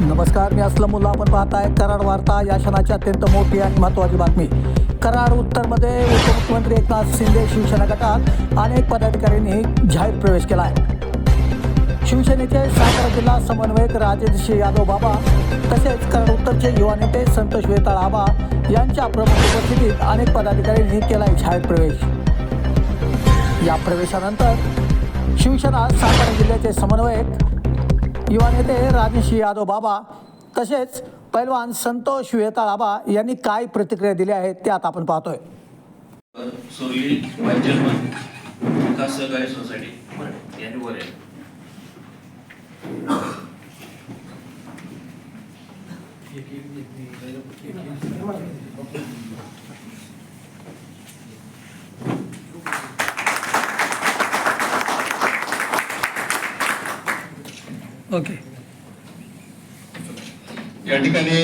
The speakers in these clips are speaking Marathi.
नमस्कार मी असलं मुलं आपण पाहताय कराड वार्ता. या क्षणाची अत्यंत मोठी आणि महत्त्वाची बातमी. कराड उत्तरमध्ये उपमुख्यमंत्री एकनाथ शिंदे शिवसेना गटात अनेक पदाधिकाऱ्यांनी जाहीर प्रवेश केला आहे शिवसेनेचे सातारा जिल्हा समन्वयक राजेश यादव बाबा तसेच कराड उत्तरचे युवा नेते संतोष वेताळ आबा यांच्या प्रमुख उपस्थितीत अनेक पदाधिकाऱ्यांनी केला आहे जाहीर प्रवेश. या प्रवेशानंतर शिवसेना सातारा जिल्ह्याचे समन्वयक युवा नेते राजेश यादव बाबा तसेच पैलवान संतोष वेताळ बाबा यांनी काय प्रतिक्रिया दिल्या आहेत ते आता आपण पाहतोय. सुरली विकास सहकारी सोसायटी. यांनी वर आहे ओके या ठिकाणी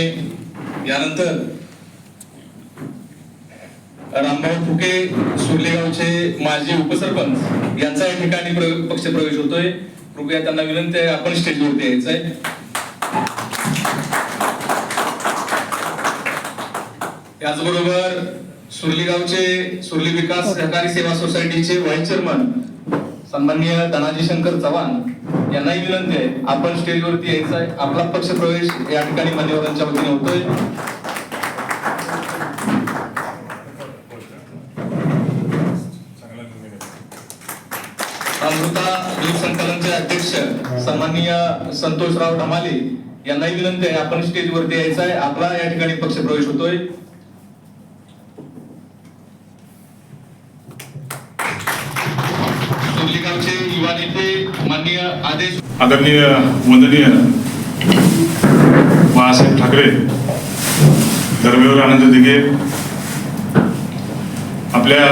यानंतर रामभाऊ फुके सुर्लेगावचे माजी उपसरपंच यांचा या ठिकाणी पक्ष प्रवेश होतोय. कृपया त्यांना विनंती आहे आपण स्टेजवरती यायचं आहे. त्याचबरोबर सुर्लीगावचे सुर्ली विकास सहकारी सेवा सोसायटीचे व्हाईस चेअरमन सन्माननीय धनाजी शंकर चव्हाण यांनाही विनंती आहे आपण स्टेजवरती यायचं आहे आपला पक्ष प्रवेश या ठिकाणी मान्यवरांच्या वतीने होतोय. अमृता दूध संकलनचे अध्यक्ष सन्माननीय संतोषराव ढमाले यांनाही विनंती आहे आपण स्टेजवरती यायचं आहे आपला या ठिकाणी पक्ष प्रवेश होतोय. आदरणीय वंदनीय बाळासाहेब ठाकरे धर्मेवर आनंद दिघे आपल्या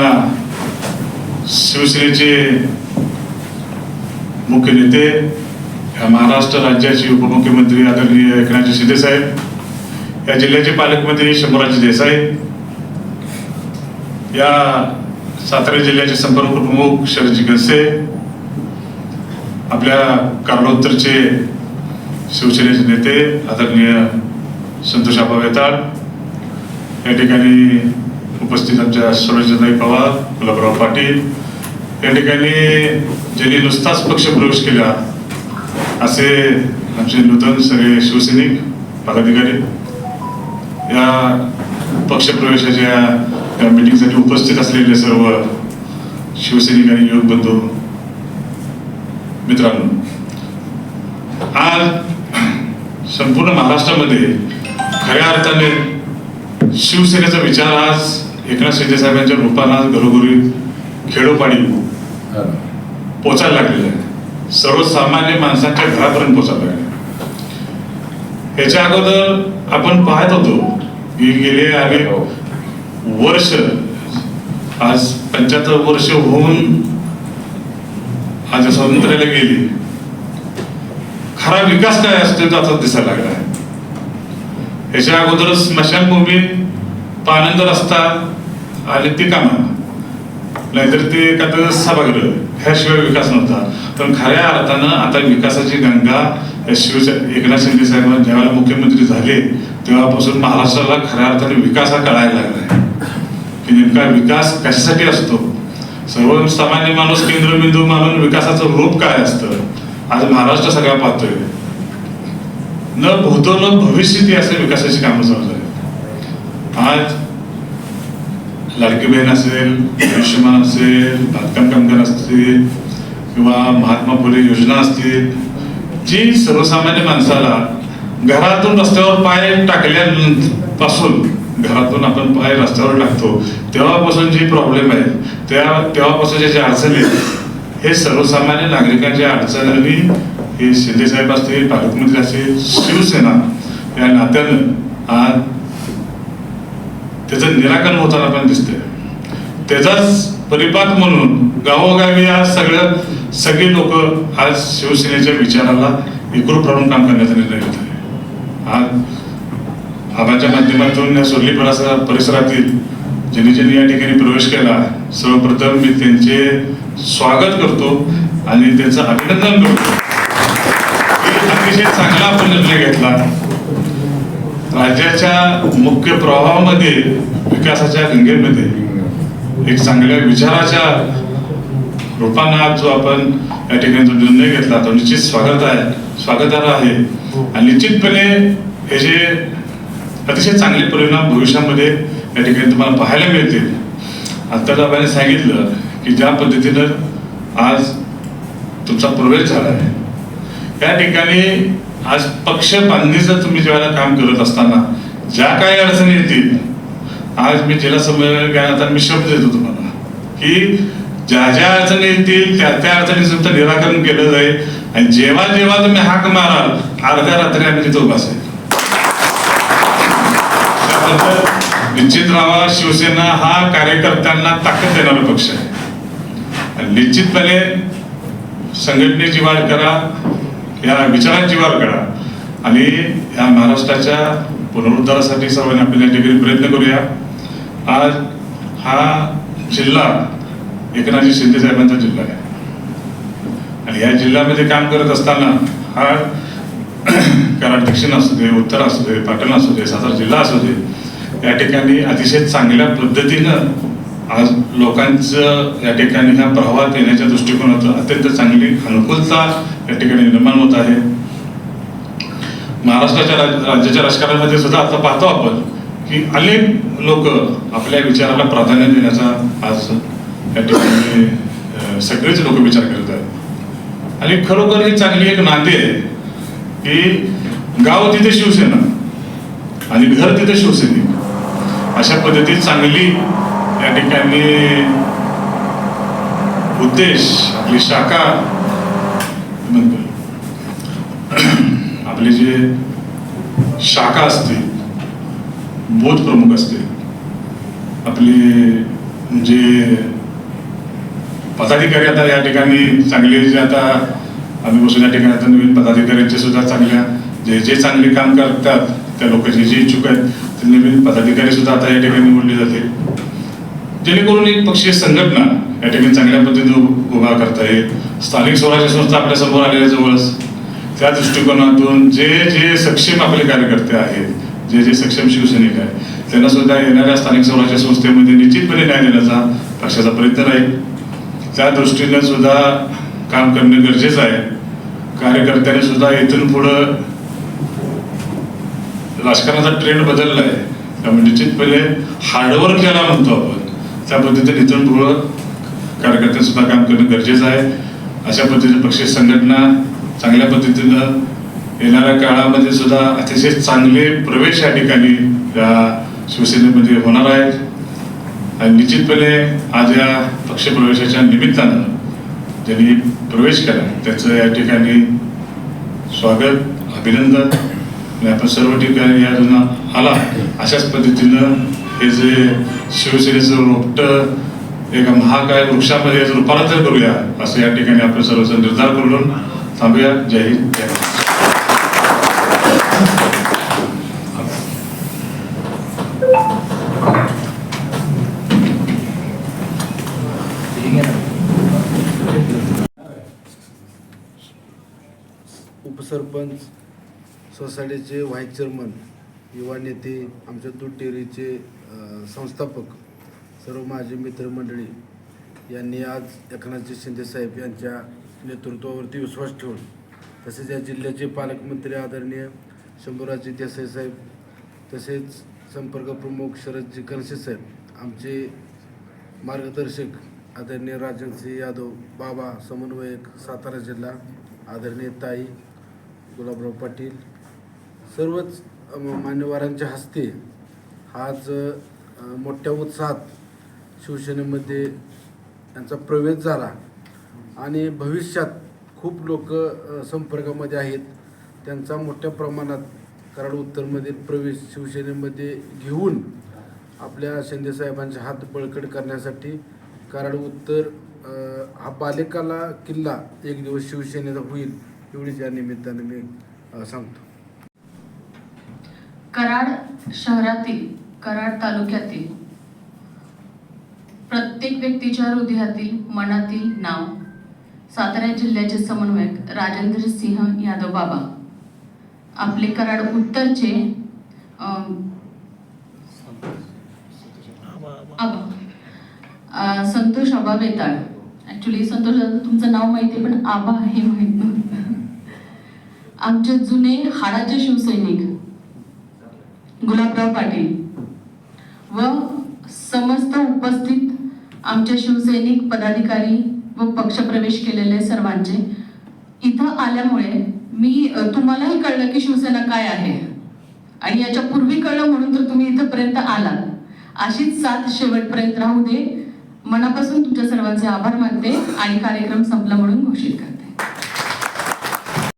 शिवसेनेचे मुख्य नेते या महाराष्ट्र राज्याचे उपमुख्यमंत्री आदरणीय एकनाथजी शिंदे या जिल्ह्याचे पालकमंत्री शंभराजी देसाई या सातारा जिल्ह्याचे संपर्क प्रमुख शरदजी गणसे आपल्या कारणोत्तरचे शिवसेनेचे नेते आदरणीय संतोष आबा वेताळ या ठिकाणी उपस्थित आमच्या सुरजनाई पवार गुलाबराव पाटील या ठिकाणी ज्यांनी नुसताच पक्ष प्रवेश केला असे आमचे नूतन सगळे शिवसैनिक पदाधिकारी या पक्षप्रवेशाच्या या मिटिंगसाठी उपस्थित असलेले सर्व शिवसैनिक आणि युवक बंधू मित्रांनो आज संपूर्ण महाराष्ट्रामध्ये खऱ्या अर्थाने शिवसेनेचा विचार आज एकनाथ शिंदे साहेबांच्या रूपानं आज घरोघरी खेडोपाडी पोचायला लागलेला आहे. सर्वसामान्य माणसांच्या घरापर्यंत पोचायला लागले ह्याच्या अगोदर आपण पाहत होतो की गेले अनेक वर्ष आज पंच्याहत्तर वर्ष होऊन आज स्वातंत्र्याला गेली. खरा विकास काय असतो तो आता दिसायला लागला आहे. याच्या अगोदर स्मशानभूमीत पानंद रस्ता आले ते कामं. नाहीतर ते एखादं सभागृह ह्याशिवाय विकास नव्हता. पण खऱ्या अर्थानं आता विकासाची गंगा या शिवसे एकनाथ शिंदे साहेबांना ज्यावेळेला मुख्यमंत्री झाले तेव्हापासून महाराष्ट्राला खऱ्या अर्थाने विकास हा कळायला लागला आहे. की नेमका विकास कशासाठी असतो? सर्वसामान्य माणूस केंद्रबिंदू मानून विकासाचं रूप काय असतं? आज महाराष्ट्र सगळ्या पाहतोय. न भूतो न भविष्य असे विकासाची कामं चालू आहेत आज लाडकी बहीण असेल आयुष्यमान असेल बांधकाम कामगार असतील किंवा महात्मा फुले योजना असतील जी सर्वसामान्य माणसाला घरातून रस्त्यावर पाय टाकल्यापासून घरातून आपण पाय रस्त्यावर टाकतो. तेव्हापासून जी प्रॉब्लेम आहे त्या तेव्हापासूनच्या ज्या अडचणी आहेत, हे सर्वसामान्य नागरिकांच्या अडचणी हे शिंदे साहेब असतील पालकमंत्री असतील शिवसेना या नात्यानं आज त्याचं निराकरण होताना पण दिसतंय. त्याचाच परिपाक म्हणून गावोगावी आज सगळ्या सगळे लोक आज शिवसेनेच्या विचाराला एकरूप राहून काम करण्याचा निर्णय घेत आहे आज आबाच्या माध्यमातून या सोर्ली परिसरातील ज्यांनी ज्यांनी या ठिकाणी प्रवेश केला सर्वप्रथम मी त्यांचे स्वागत करतो आणि त्यांचं अभिनंदन करतो. अतिशय चांगला आपण निर्णय घेतला. राज्याच्या मुख्य प्रवाहामध्ये विकासाच्या गंगेमध्ये एक चांगल्या विचाराच्या रूपानं जो आपण या ठिकाणी जो निर्णय घेतला तो निश्चित स्वागत आहे स्वागताला आहे. आणि निश्चितपणे हे जे अतिशय चांगले परिणाम भविष्यामध्ये या ठिकाणी तुम्हाला पाहायला मिळतील. आता दाबाने सांगितलं की ज्या पद्धतीनं आज तुमचा प्रवेश झाला आहे त्या ठिकाणी आज पक्ष बांधणीचं तुम्ही ज्यावेळेला काम करत असताना ज्या काही अडचणी येतील आज मी जिल्हा संमेलन आता मी शब्द देतो तुम्हाला की ज्या ज्या अडचणी येतील त्या त्या अडचणीचं निराकरण केलं जाईल. आणि जेव्हा जेव्हा तुम्ही हाक माराल अर्ध्या रात्री आम्ही तिथं उभासेल निश्चित राहा शिवसेना हा कार्यकर्त्यांना ताकद देणारा पक्ष आहे. निश्चितपणे संघटनेची वाढ करा या विचारांची वाढ करा आणि या महाराष्ट्राच्या पुनरुद्धारासाठी सर्वांनी आपण या ठिकाणी प्रयत्न करूया. आज हा जिल्हा एकनाथजी शिंदे साहेबांचा जिल्हा आहे. आणि या जिल्ह्यामध्ये काम करत असताना हा कारण दक्षिण असू दे उत्तर असू दे पाटण असू दे सातारा जिल्हा असू दे या ठिकाणी अतिशय चांगल्या पद्धतीनं आज लोकांचं या ठिकाणी ह्या प्रवाहात येण्याच्या दृष्टिकोनातून अत्यंत चांगली अनुकूलता या ठिकाणी निर्माण होत आहे. महाराष्ट्राच्या राज- राज्याच्या राजकारणामध्ये सुद्धा आता पाहतो आपण की अनेक लोक आपल्या विचाराला प्राधान्य देण्याचा आज या ठिकाणी सगळेच लोक विचार करत आहेत. आणि खरोखर ही चांगली एक नाते आहे. की गाव तिथे शिवसेना आणि घर तिथे शिवसेने. अशा पद्धतीत चांगली या ठिकाणी उद्देश आपली शाखा म्हणतो आपले जे शाखा असते बोध प्रमुख असते आपले म्हणजे पदाधिकारी आता या ठिकाणी चांगले जे आता आम्ही बसून या ठिकाणी आता नवीन पदाधिकाऱ्यांचे सुद्धा चांगल्या जे जे चांगले काम करतात त्या लोकांचे जे इच्छुक आहेत ते नवीन पदाधिकारी सुद्धा आता या ठिकाणी निवडले जाते. जेणेकरून एक पक्षीय संघटना या ठिकाणी चांगल्या पद्धतीने उभा करता येईल. स्थानिक स्वराज्य संस्था आपल्यासमोर आलेल्या जवळच. त्या दृष्टिकोनातून जे जे सक्षम आपले कार्यकर्ते आहेत जे जे सक्षम शिवसैनिक आहेत त्यांना सुद्धा येणाऱ्या स्थानिक स्वराज्य संस्थेमध्ये निश्चितपणे न्याय देण्याचा पक्षाचा प्रयत्न राहील. त्या दृष्टीने सुद्धा काम करणे गरजेचं आहे. कार्यकर्त्यांनी सुद्धा इथून पुढं राजकारणाचा ट्रेंड बदलला आहे त्यामुळे म्हणजे निश्चितपणे हार्डवर्क ज्याला म्हणतो आपण त्या पद्धतीने इथून पुढं कार्यकर्ते सुद्धा काम करणं गरजेचं आहे. अशा पद्धतीने पक्षीय संघटना चांगल्या पद्धतीनं येणाऱ्या काळामध्ये सुद्धा अतिशय चांगले प्रवेश या ठिकाणी या शिवसेनेमध्ये होणार आहेत. आणि निश्चितपणे आज या पक्षप्रवेशाच्या निमित्तानं ज्यांनी प्रवेश केला त्याचं या ठिकाणी स्वागत अभिनंदन. आणि आपण सर्व ठिकाणी या जण आला. अशाच पद्धतीनं हे जे शिवसेनेचं रोपट एका महाकाय वृक्षामध्ये रूपांतर करूया असं या ठिकाणी आपण सर्वजण निर्धार करून थांबूया. जय हिंद जय महाराष्ट्र. उपसरपंच सोसायटीचे व्हाईस चेअरमन युवा नेते आमच्या दूध डेअरीचे संस्थापक सर्व माझे मित्रमंडळी यांनी आज एकनाथजी शिंदेसाहेब यांच्या नेतृत्वावरती विश्वास ठेवून तसेच या जिल्ह्याचे पालकमंत्री आदरणीय शंभूराजे देसाई साहेब तसेच संपर्क प्रमुख शरदजी कनसे साहेब आमचे मार्गदर्शक आदरणीय राजनसिंह यादव बाबा समन्वयक सातारा जिल्हा आदरणीय ताई गुलाबराव पाटील. सर्वच मान्यवरांच्या हस्ते आज मोठ्या उत्साहात शिवसेनेमध्ये त्यांचा प्रवेश झाला. आणि भविष्यात खूप लोक संपर्कामध्ये आहेत. त्यांचा मोठ्या प्रमाणात कराड उत्तरमधील प्रवेश शिवसेनेमध्ये घेऊन आपल्या शिंदेसाहेबांचे हात बळकट करण्यासाठी कराड उत्तर हा बालेकाला किल्ला एक दिवस शिवसेनेचा होईल. एवढीच या निमित्ताने मी सांगतो. कराड शहरातील कराड तालुक्यातील प्रत्येक व्यक्तीच्या हृदयातील मनातील नाव सातारा जिल्ह्याचे समन्वयक राजेंद्र सिंह यादव बाबा. आपले कराड उत्तरचे अं, संतोष आबा बेताळ. ऍक्च्युली संतोष तुमचं नाव माहिती आहे पण आबा हे माहीत नव्हतं. आमचे जुने हाडाचे शिवसैनिक गुलाबराव पाटील. व समस्त उपस्थित आमचे शिवसैनिक पदाधिकारी व पक्षप्रवेश केलेले सर्वांचे. इथं आल्यामुळे मी तुम्हालाही कळलं की शिवसेना काय आहे. आणि याच्या पूर्वी कळलं म्हणून तर तुम्ही इथंपर्यंत आलात. अशीच साथ शेवटपर्यंत राहू दे. मनापासून तुमच्या सर्वांचे आभार मानते आणि कार्यक्रम संपला म्हणून घोषित करते.